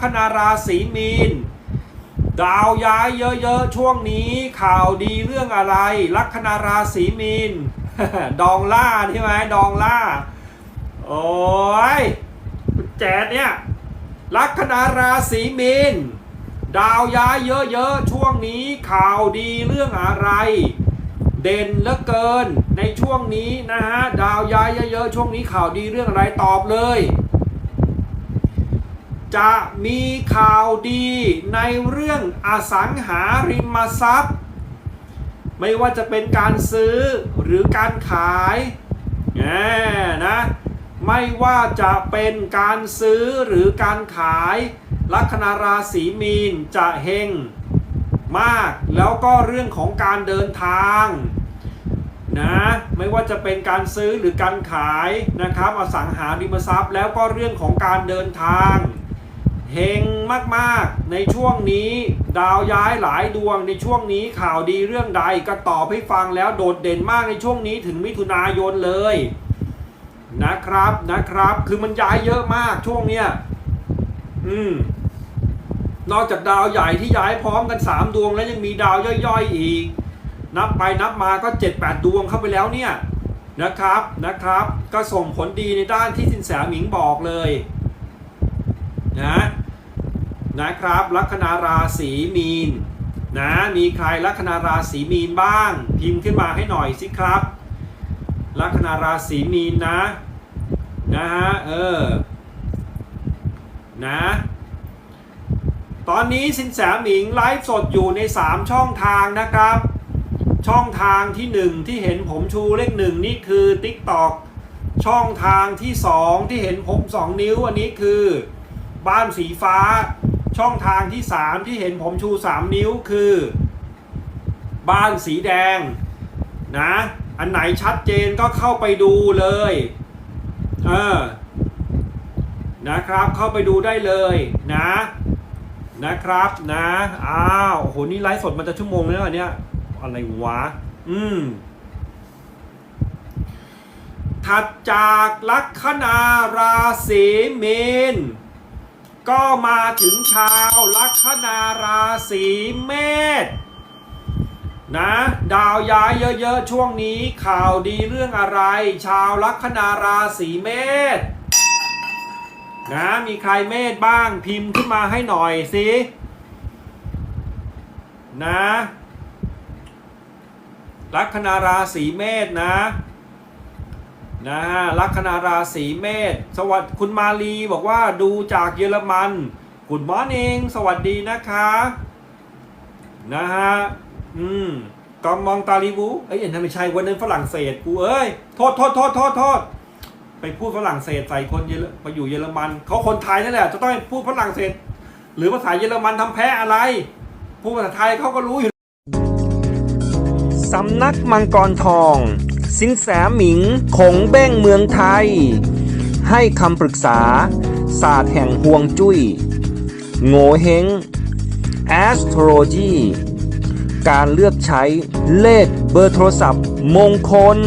คนาราศีมีน ดาวย้ายเยอะๆช่วงนี้ข่าวดีเรื่องอะไร ลัคนาราศีมีน ดองล่าใช่ไหมดองล่า โอ้ยแจดเนี่ยลัคนาราศีมีน ดาวย้ายเยอะๆช่วงนี้ข่าวดีเรื่องอะไร เด่นเหลือเกินในช่วงนี้นะฮะดาวย้ายเยอะๆช่วงนี้ข่าวดีเรื่องอะไรตอบเลย จะมีข่าวดีในเรื่องอสังหาริมทรัพย์ ไม่ว่าจะเป็นการซื้อหรือการขายแหมนะไม่ว่าจะเป็นการซื้อหรือการขายลัคนาราศีมีนจะเฮงมากแล้วก็เรื่องของการเดินทางนะไม่ว่าจะเป็นการซื้อหรือการขายนะครับอสังหาริมทรัพย์ แล้วก็เรื่องของการเดินทาง เฮงมากๆ ในช่วงนี้ดาวย้ายหลายดวงในช่วงนี้ข่าวดีเรื่องใดก็ตอบให้ฟังแล้วโดดเด่นมากในช่วงนี้ถึงมิถุนายนเลยนะครับนะครับ คือมันย้ายเยอะมากช่วงเนี้ยอืมนอกจากดาวใหญ่ที่ย้ายพร้อมกัน 3 ดวงแล้วยังมีดาวย่อยๆอีก นับไปนับมาก็ 7-8 ดวงเข้าไปแล้วเนี่ยนะครับนะครับ ก็ส่งผลดีในด้านที่สินแสหมิงบอกเลยนะ นะครับลัคนาราศีมีนนะมีใครลัคนาราศีมีนบ้าง พิมพ์ขึ้นมาให้หน่อยสิครับลัคนาราศีมีนนะนะฮะเออนะตอนนี้สินแสหมิงไลฟ์สดอยู่ใน 3 ช่องทางนะครับ ช่องทางที่ 1 ที่เห็นผมชูเลขหนึ่งนี่คือ TikTok ช่องทางที่ 2 ที่เห็นผม 2 นิ้วอันนี้คือ บ้านสีฟ้า ช่องทางที่ 3 ที่เห็นผมชู 3 นิ้วคือ บ้านสีแดงนะ อันไหนชัดเจนก็เข้าไปดูเลย เออ นะครับเข้าไปดูได้เลยนะ นะครับนะอ้าวโหนี่ไลฟ์สดมันจะชั่วโมงแล้วเหรอเนี่ย อะไรวะ อืมถัดจากลัคนาราศีเมน ก็มาถึงชาวลัคนาราศีเมษนะดาวย้ายเยอะๆช่วงนี้ข่าวดีเรื่องอะไร ชาวลัคนาราศีเมษนะมีใครเมธบ้างพิมพ์ขึ้นมาให้หน่อยสินะลัคนาราศีเมษนะ นะฮะลัคนาราศีเมษสวัสดีคุณมาลีบอกว่าดูจากเยอรมันคุณมอนิ่งสวัสดีนะคะนะฮะอืมกอมองตาลีบูเอ้ยนั่นไม่ใช่วันนั้นฝรั่งเศสกูเอ้ยโทษโทษโทษโทษโทษไปพูดฝรั่งเศสใส่คนเยอรไปอยู่เยอรมันเขาคนไทยนั่นแหละจะต้องพูดฝรั่งเศส หรือภาษาเยอรมันทำแพ้อะไร พูดภาษาไทยเขาก็รู้อยู่สำนักมังกรทอง สินแสหมิงคงแบ้งเมืองไทย ให้คำปรึกษา ศาสตร์แห่งห่วงจุย้ย โง่เฮง astrology การเลือกใช้เลขเบอร์โทรศัพท์มงคล